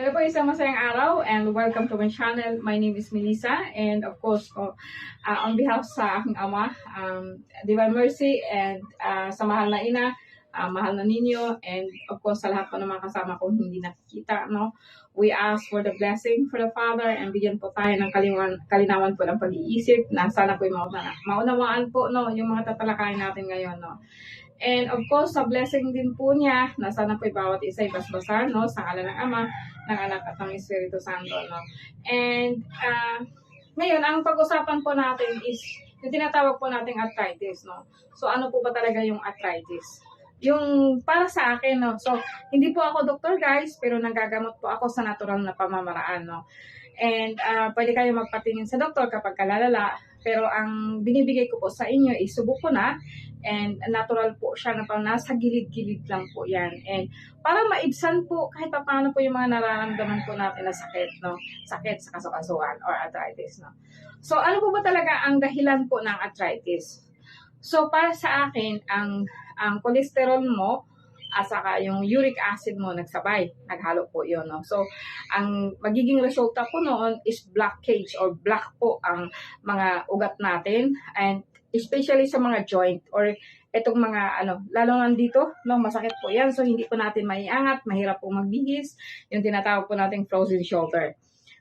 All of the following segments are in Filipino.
Hello po, isang masayang araw and welcome to my channel. My name is Melissa and of course, oh, uh, on behalf sa aking ama, um, Divine Mercy and uh, sa mahal na ina, uh, mahal na ninyo and of course sa lahat po ng mga kasama kong hindi nakikita, no? We ask for the blessing for the Father and bigyan po tayo ng kalinawan, kalinawan po ng pag-iisip na sana po mauna, maunawaan po no, yung mga tatalakayin natin ngayon. No? And of course, sa blessing din po niya, na sana po bawat isa ay basbasan, no, sa ngalan ng Ama, ng Anak at ng Espiritu Santo, no. And, uh, ngayon, ang pag-usapan po natin is, yung tinatawag po nating arthritis, no. So, ano po ba talaga yung arthritis? Yung para sa akin, no. So, hindi po ako doktor, guys, pero nagagamot po ako sa natural na pamamaraan, no. And uh, pwede kayo magpatingin sa doktor kapag kalalala. Pero ang binibigay ko po sa inyo is subok ko na and natural po siya na parang nasa gilid-gilid lang po yan. And para maibsan po kahit pa paano po yung mga nararamdaman po natin na sakit, no? Sakit sa kasukasuan or arthritis, no? So, ano po ba talaga ang dahilan po ng arthritis? So, para sa akin, ang ang cholesterol mo at saka yung uric acid mo nagsabay, naghalo po yun. No? So, ang magiging resulta po noon is blockage or block po ang mga ugat natin and especially sa mga joint or itong mga ano, lalo nandito, no, masakit po yan. So, hindi po natin maiangat, mahirap po magbihis, yung tinatawag po nating frozen shoulder.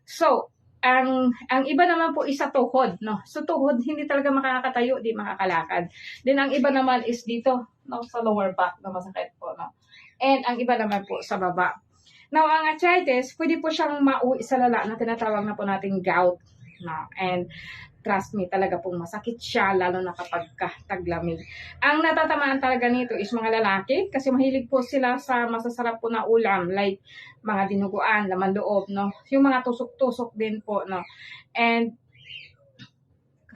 So, ang ang iba naman po isa tuhod, no. So tuhod hindi talaga makakatayo, di makakalakad. Then ang iba naman is dito, no, sa lower back na masakit po, no. And ang iba naman po sa baba. Now, ang arthritis, pwede po siyang mauwi sa lala na tinatawag na po nating gout, no. And trust me, talaga pong masakit siya, lalo na kapag taglamig. Ang natatamaan talaga nito is mga lalaki, kasi mahilig po sila sa masasarap po na ulam, like mga dinuguan, laman loob, no? Yung mga tusok-tusok din po, no? And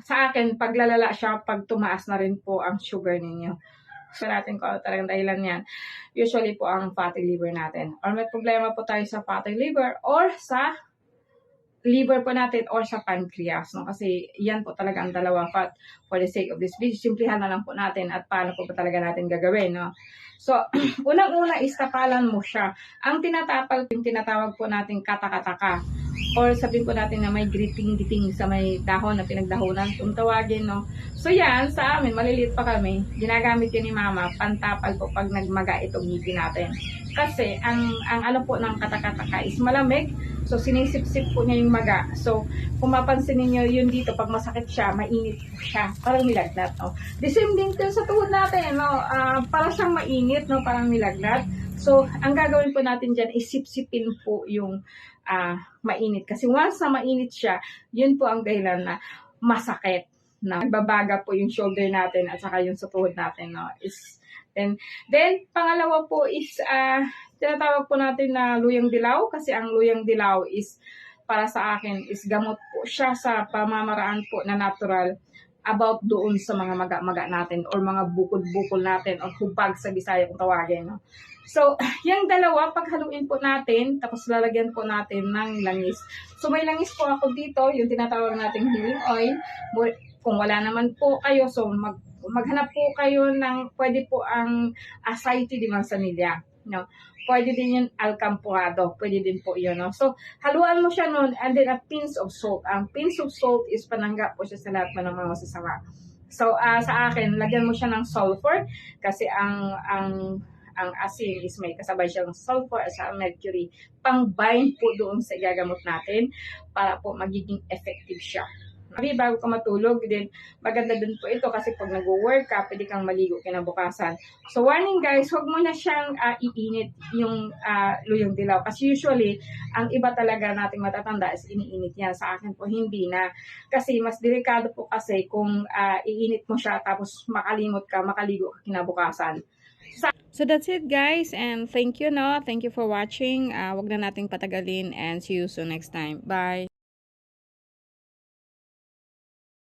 sa akin, paglalala siya, pag tumaas na rin po ang sugar ninyo. So natin kung ano talagang dahilan yan. Usually po ang fatty liver natin. Or may problema po tayo sa fatty liver or sa liver po natin or sa pancreas, no? Kasi yan po talaga ang dalawa. But for the sake of this video, simplihan na lang po natin at paano po ba talaga natin gagawin, no? So, unang-una is tapalan mo siya. Ang tinatapal, yung tinatawag po natin katakataka. Or sabihin po natin na may griting-giting sa may dahon na pinagdahonan, kung tawagin, no? So, yan, sa amin, maliliit pa kami, ginagamit yun ni mama, pantapal po pag nagmaga itong ngipin natin. Kasi, ang, ang ano po ng katakataka is malamig, So, sinisip-sip po niya yung maga. So, kung mapansin niyo yun dito, pag masakit siya, mainit siya. Parang nilagnat, no? The same din sa tuhod natin, no? Uh, para siyang mainit, no? Parang nilagnat. So, ang gagawin po natin dyan is sip-sipin po yung uh, mainit. Kasi once na mainit siya, yun po ang dahilan na masakit na nagbabaga po yung shoulder natin at saka yung sa tuhod natin, no? Is, then, then, pangalawa po is, uh, tinatawag po natin na luyang dilaw kasi ang luyang dilaw is para sa akin is gamot po siya sa pamamaraan po na natural about doon sa mga maga-maga natin or mga bukol-bukol natin or hubag sa Bisaya kung tawagin. No? So, yung dalawa, paghaluin po natin, tapos lalagyan po natin ng langis. So, may langis po ako dito, yung tinatawag nating healing oil. Kung wala naman po kayo, so mag, maghanap po kayo ng, pwede po ang asayte di mansanilla. No? Pwede din yung alcampurado. Pwede din po yun. No? So, haluan mo siya nun and then a pinch of salt. Ang pinch of salt is panangga po siya sa lahat ng mga masasama. So, uh, sa akin, lagyan mo siya ng sulfur kasi ang ang ang asin is may kasabay siyang sulfur at sa mercury pang bind po doon sa igagamot natin para po magiging effective siya. Sabi, bago ka matulog, din maganda din po ito kasi pag nag-work ka, pwede kang maligo kinabukasan. So, warning guys, huwag mo na siyang uh, iinit yung uh, luyong dilaw. Kasi usually, ang iba talaga nating matatanda is iniinit yan. Sa akin po, hindi na. Kasi mas delikado po kasi kung uh, iinit mo siya tapos makalimot ka, makaligo ka kinabukasan. So that's it guys and thank you no. Thank you for watching. Uh, wag na nating patagalin and see you soon next time. Bye.